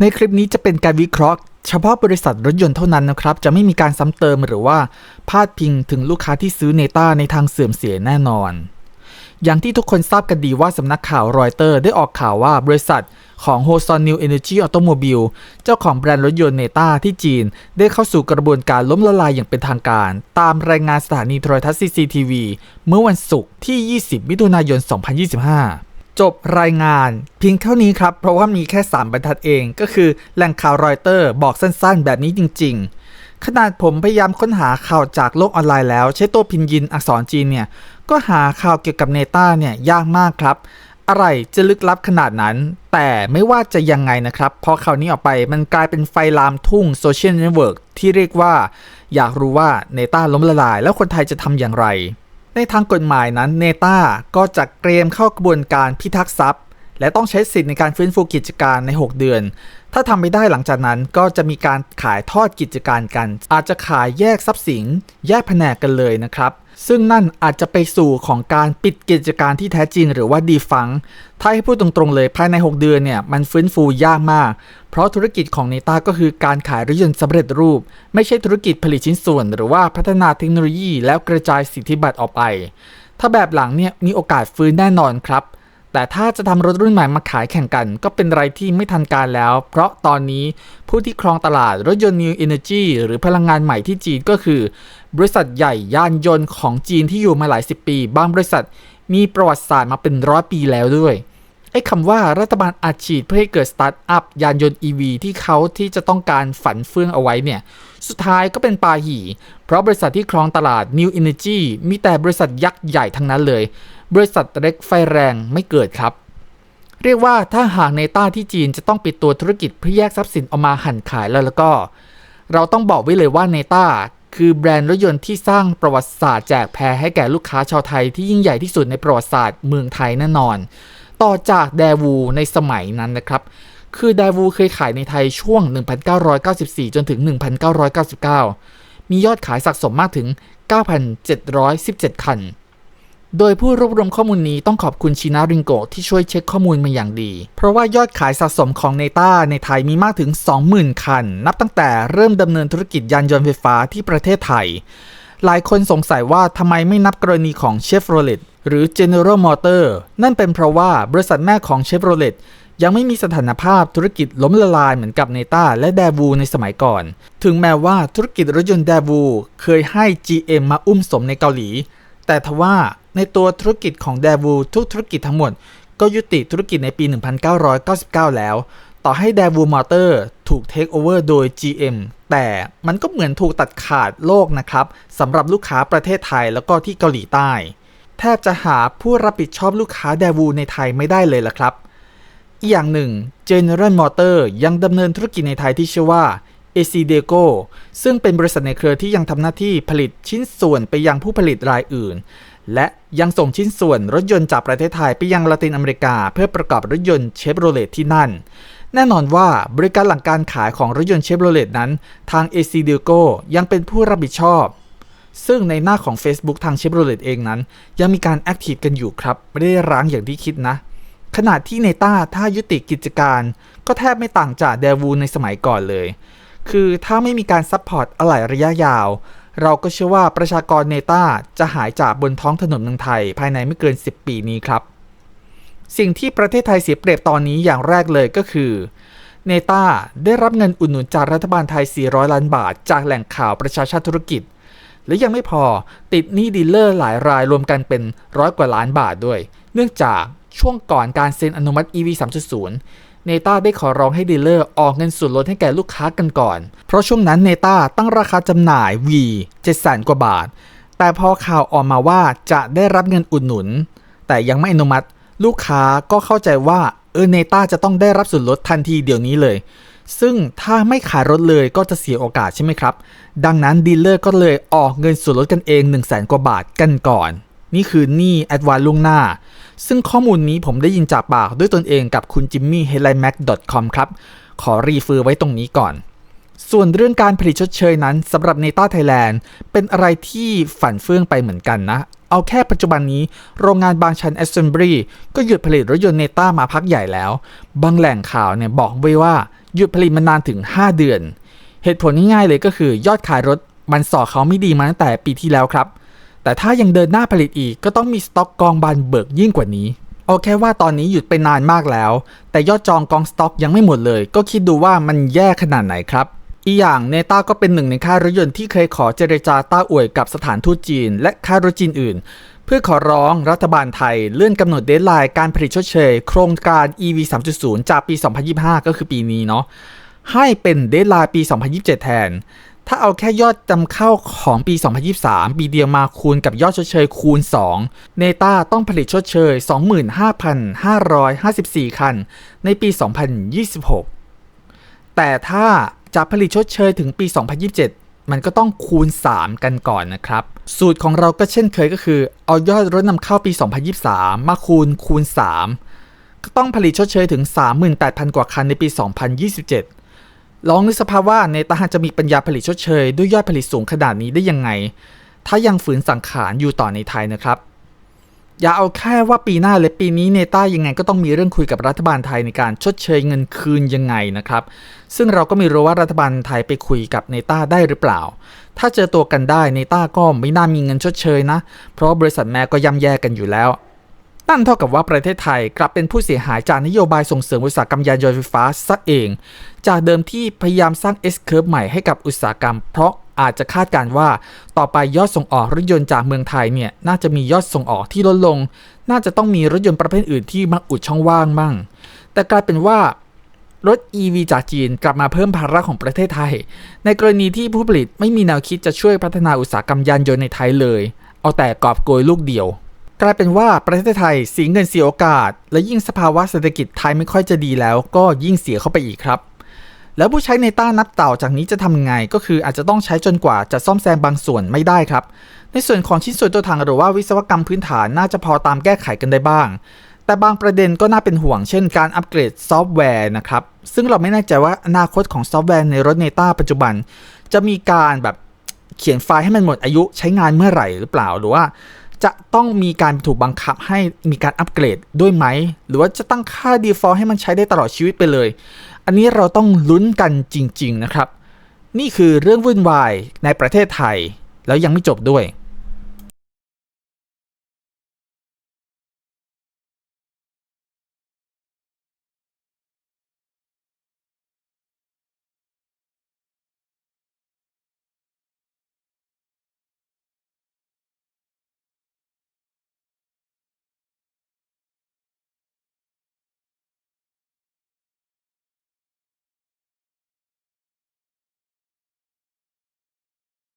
ในคลิปนี้จะเป็นการวิเคราะห์ เฉพาะบริษัทรถยนต์เท่านั้นนะครับ จะไม่มีการซ้ำเติมหรือว่าพาดพิงถึงลูกค้าที่ซื้อเนต้าในทางเสื่อมเสียแน่นอน อย่างที่ทุกคนทราบกันดีว่าสำนักข่าวรอยเตอร์ได้ออกข่าวว่าบริษัทของ h o s o n New Energy Automobile เจ้าของแบรนด์รถยนต์เนต้าที่จีน ได้เข้าสู่กระบวนการล้มละลายอย่างเป็นทางการ ตามรายงานสถานีโทรทัศน์ CCTV เมื่อวันศุกร์ที่ 20 มิถุนายน 2025 จบรายงานเพียงเท่านี้ครับ เพราะว่ามีแค่ 3 บรรทัดเองก็คือแหล่งข่าวรอยเตอร์บอกสั้นๆ แบบนี้จริง ๆ ขนาดผมพยายามค้นหาข่าวจากโลกออนไลน์แล้ว ใช้ตัวพิมพ์ยินอักษรจีนเนี่ย ก็หาข่าวเกี่ยวกับเนต้าเนี่ยยากมากครับ อะไรจะลึกลับขนาดนั้น แต่ไม่ว่าจะยังไงนะครับพอข่าวนี้ออกไปมันกลายเป็นไฟลามทุ่งโซเชียลเน็ตเวิร์กที่เรียกว่า อยากรู้ว่าเนต้าล้มละลาย แล้วคนไทยจะทำอย่างไร ในทางกฎหมายนั้นเนต้าก็จะเตรียมเข้ากระบวนการพิทักษ์ทรัพย์ และต้องใช้สิทธิ์ในการฟื้นฟูกิจการใน 6 เดือน ถ้าทำไม่ได้หลังจากนั้นก็จะมีการขายทอดกิจการกัน อาจจะขายแยกทรัพย์สินแยกแผนกกันเลยนะครับ ซึ่งนั่นอาจจะไปสู่ของการปิดกิจการที่แท้จริงหรือว่าดีฟัง ถ้าให้พูดตรงๆเลยภายใน 6 เดือนเนี่ยมันฟื้นฟูยากมาก เพราะธุรกิจของเนต้าก็คือการขายรถยนต์สำเร็จรูป ไม่ใช่ธุรกิจผลิตชิ้นส่วน หรือว่าพัฒนาเทคโนโลยีแล้วกระจายสิทธิบัตรออกไป ถ้าแบบหลังเนี่ยมีโอกาสฟื้นแน่นอนครับ แต่ถ้าจะทำรถรุ่นใหม่มาขายแข่งกัน ก็เป็นไรที่ไม่ทันการแล้ว เพราะตอนนี้ผู้ที่ครองตลาดรถยนต์ New Energy หรือพลังงานใหม่ที่จีนก็คือ บริษัทใหญ่ยานยนต์ของจีนที่อยู่มาหลายสิบปี บางบริษัทมีประวัติศาสตร์มาเป็นร้อยปีแล้วด้วยไอ้คำว่ารัฐบาลอาฉีดเพื่อให้เกิดสตาร์ทอัพยานยนต์ EV ที่เขาที่จะต้องการฝันเฟื่องเอาไว้เนี่ย สุดท้ายก็เป็นปาหี่ เพราะบริษัทที่ครองตลาด New Energy มีแต่บริษัทยักษ์ใหญ่ทั้งนั้นเลย บริษัทเล็กไฟแรงไม่เกิดครับ เรียกว่าถ้าหากเนต้าที่จีนจะต้องปิดตัวธุรกิจเพื่อแยกทรัพย์สินออกมาหั่นขายแล้วแล้วก็ เราต้องบอกไว้เลยว่าเนต้าคือแบรนด์รถยนต์ที่สร้างประวัติศาสตร์แจกแพรให้แก่ลูกค้าชาวไทยที่ยิ่งใหญ่ที่สุดในประวัติศาสตร์เมืองไทยแน่นอน ต่อจากแดวูในสมัยนั้นนะครับ คือแดวูเคยขายในไทยช่วง 1994 จนถึง 1999 มียอดขายสะสมมากถึง 9,717 คัน โดยผู้รวบรวมข้อมูลนี้ต้องขอบคุณชินาริงโกที่ช่วยเช็คข้อมูลมาอย่างดี เพราะว่ายอดขายสะสมของเนต้าในไทยมีมากถึง 20,000 คัน นับตั้งแต่เริ่มดำเนินธุรกิจยานยนต์ไฟฟ้าที่ประเทศไทย หลายคนสงสัยว่าทำไมไม่นับกรณีของ Chevrolet หรือ General Motor นั่นเป็นเพราะว่าบริษัทแม่ของ Chevrolet ยังไม่มีสถานภาพธุรกิจล้มละลายเหมือนกับเนต้าและแดวูในสมัยก่อน ถึงแม้ว่าธุรกิจรถยนต์แดวูเคยให้ GM มาอุ้มสมในเกาหลี แต่ทว่า ในตัวธุรกิจของแดวูทุกธุรกิจทั้งหมด ก็ยุติธุรกิจในปี 1999 แล้ว ต่อให้แดวูมอเตอร์ถูกเทคโอเวอร์โดย GM แต่มันก็เหมือนถูกตัดขาดโลกนะครับสำหรับลูกค้าประเทศไทยแล้วก็ที่เกาหลีใต้ แทบจะหาผู้รับผิดชอบลูกค้าแดวูในไทยไม่ได้เลยละครับ อีกอย่างหนึ่ง General Motor ยังดำเนินธุรกิจในไทยที่ชื่อว่า AC Deco ซึ่งเป็นบริษัทในเครือที่ยังทำหน้าที่ผลิตชิ้นส่วนไปยังผู้ผลิตรายอื่น และยังส่งชิ้นส่วนรถยนต์จากประเทศไทยไปยังละตินอเมริกา เพื่อประกอบรถยนต์เชฟโรเลตที่นั่น แน่นอนว่าบริการหลังการขายของรถยนต์เชฟโรเลตนั้น ทาง AC Deco ยังเป็นผู้รับผิดชอบ ซึ่งในหน้าของ Facebook ทางเชฟโรเลตเองนั้น ยังมีการแอคทีฟกันอยู่ครับ ไม่ได้ร้างอย่างที่คิดนะ ขณะที่เนต้าถ้ายุติกิจการ ก็แทบไม่ต่างจากเดวูในสมัยก่อนเลย คือถ้าไม่มีการซัพพอร์ตอะไหล่ระยะยาว เราก็เชื่อว่าประชากรเนต้าจะหายจากบนท้องถนนเมืองไทยภายในไม่เกิน 10 ปีนี้ครับ สิ่งที่ประเทศไทยเสียเปรียบตอนนี้อย่างแรกเลยก็คือเนต้าได้รับเงินอุดหนุนจากรัฐบาลไทย 400 ล้านบาท จากแหล่งข่าวประชาชาติธุรกิจ และยังไม่พอติดหนี้ดีลเลอร์หลายรายรวมกันเป็นร้อยกว่าล้านบาทด้วย เนื่องจากช่วงก่อนการเซ็นอนุมัติ EV 3.0 เนต้าได้ขอร้องให้ดีลเลอร์ออกเงินส่วนลดให้แก่ลูกค้ากันก่อน เพราะช่วงนั้นเนต้าตั้งราคาจำหน่าย V 7แสนกว่าบาท แต่พอข่าวออกมาว่าจะได้รับเงินอุดหนุน แต่ยังไม่อนุมัติ ลูกค้าก็เข้าใจว่าเออเนต้าจะต้องได้รับส่วนลดทันทีเดี๋ยวนี้เลย ซึ่งถ้าไม่ขายรถเลยก็จะเสียโอกาสใช่ไหมครับ ดังนั้นดีลเลอร์ก็เลยออกเงินส่วนลดกันเอง 1 0 0 0 0แสนกว่าบาทกันก่อน นี่คือหนี้แอดวานล่วงหน้า ซึ่งข้อมูลนี้ผมได้ยินจากปากด้วยตนเองกับคุณจิมมี่เฮลไลแม็ก .com ครับ ขอรีเฟอร์ไว้ตรงนี้ก่อน ส่วนเรื่องการผลิตชดเชยนั้นสำหรับเนต้าไทยแลนด์เป็นอะไรที่ฝันเฟื่องไปเหมือนกันนะ เอาแค่ปัจจุบันนี้ โรงงานบางชัน Assembly ก็หยุดผลิตรถยนต์เนต้ามาพักใหญ่แล้ว บางแหล่งข่าวเนี่ยบอกไว้ว่าหยุดผลิตมานานถึง 5 เดือน เหตุผลง่ายๆเลยก็คือยอดขายรถมันสอเขาไม่ดีมาตั้งแต่ปีที่แล้วครับ แต่ถ้ายังเดินหน้าผลิตอีกก็ต้องมีสต็อกกองบานเบิกยิ่งกว่านี้ เอาแค่ว่าตอนนี้หยุดไปนานมากแล้ว แต่ยอดจองกองสต็อกยังไม่หมดเลย ก็คิดดูว่ามันแย่ขนาดไหนครับอีกอย่างเนต้าก็เป็นหนึ่งในค่ายรถยนต์ที่เคยขอเจรจาต้าอวยกับสถานทูตจีน และค่ายรถจีนอื่น เพื่อขอร้องรัฐบาลไทย เลื่อนกำหนดเดทไลน์การผลิตชดเชย โครงการ EV 3.0 จากปี 2025 ก็คือปีนี้เนาะให้เป็นเดทไลน์ปี 2027 แทน ถ้าเอาแค่ยอดจำเข้าของปี 2023 ปีเดียวมาคูณกับยอดชดเชยคูณ 2 เนต้าต้องผลิตชดเชย 25,554 คัน ในปี 2026 แต่ถ้าจะผลิตชดเชยถึงปี 2027 มันก็ต้องคูณ 3 กันก่อนนะครับ สูตรของเราก็เช่นเคยก็คือ เอายอดรถนำเข้าปี 2023 มาคูณคูณ 3 ก็ต้องผลิตชดเชยถึง 38,000 กว่าคันในปี 2027 ลองนึกสภาพว่าเนต้าจะมีปัญญาผลิตชดเชย ด้วยยอดผลิตสูงขนาดนี้ได้ยังไง ถ้ายังฝืนสังขารอยู่ต่อในไทยนะครับ อย่าเอาแค่ว่าปีหน้าเลยปีนี้เนต้ายังไงก็ต้องมีเรื่องคุยกับรัฐบาลไทยในการชดเชยเงินคืนยังไงนะครับ ซึ่งเราก็ไม่รู้ว่ารัฐบาลไทยไปคุยกับเนต้าได้หรือเปล่า ถ้าเจอตัวกันได้เนต้าก็ไม่น่ามีเงินชดเชยนะ เพราะบริษัทแม่ก็ย่ำแย่กันอยู่แล้ว นั่นเท่ากับว่าประเทศไทยกลับเป็นผู้เสียหายจากนโยบายส่งเสริมอุตสาหกรรมยานยนต์ไฟฟ้าซะเอง จากเดิมที่พยายามสร้าง S curve ใหม่ให้กับอุตสาหกรรม เพราะอาจจะคาดการณ์ว่าต่อไปยอดส่งออกรถยนต์จากเมืองไทยเนี่ยน่าจะมียอดส่งออกที่ลดลง น่าจะต้องมีรถยนต์ประเภทอื่นที่มาอุดช่องว่างมั่ง แต่กลายเป็นว่ารถ EV จากจีนกลับมาเพิ่มภาระของประเทศไทย ในกรณีที่ผู้ผลิตไม่มีแนวคิดจะช่วยพัฒนาอุตสาหกรรมยานยนต์ในไทยเลย เอาแต่กอบโกยลูกเดียว กลายเป็นว่าประเทศไทยเสียเงินเสียโอกาส และยิ่งสภาวะเศรษฐกิจไทยไม่ค่อยจะดีแล้ว ก็ยิ่งเสียเข้าไปอีกครับ แล้วผู้ใช้ในต้านับเต่าจากนี้จะทำไงก็คืออาจจะต้องใช้จนกว่าจะซ่อมแซมบางส่วนไม่ได้ครับ ในส่วนของชิ้นส่วนตัวถังหรือว่าวิศวกรรมพื้นฐานน่าจะพอตามแก้ไขกันได้บ้าง แต่บางประเด็นก็น่าเป็นห่วงเช่นการอัปเกรดซอฟต์แวร์นะครับซึ่งเราไม่แน่ใจว่าอนาคตของซอฟต์แวร์ในรถเนต้าปัจจุบัน จะมีการแบบเขียนไฟล์ให้มันหมดอายุใช้งานเมื่อไหร่หรือเปล่าหรือว่า จะต้องมีการถูกบังคับให้มีการอัปเกรดด้วยไหม หรือว่าจะตั้งค่า default ให้มันใช้ได้ตลอดชีวิตไปเลย อันนี้เราต้องลุ้นกันจริง ๆ นะครับ นี่คือเรื่องวุ่นวายในประเทศไทย แล้วยังไม่จบด้วย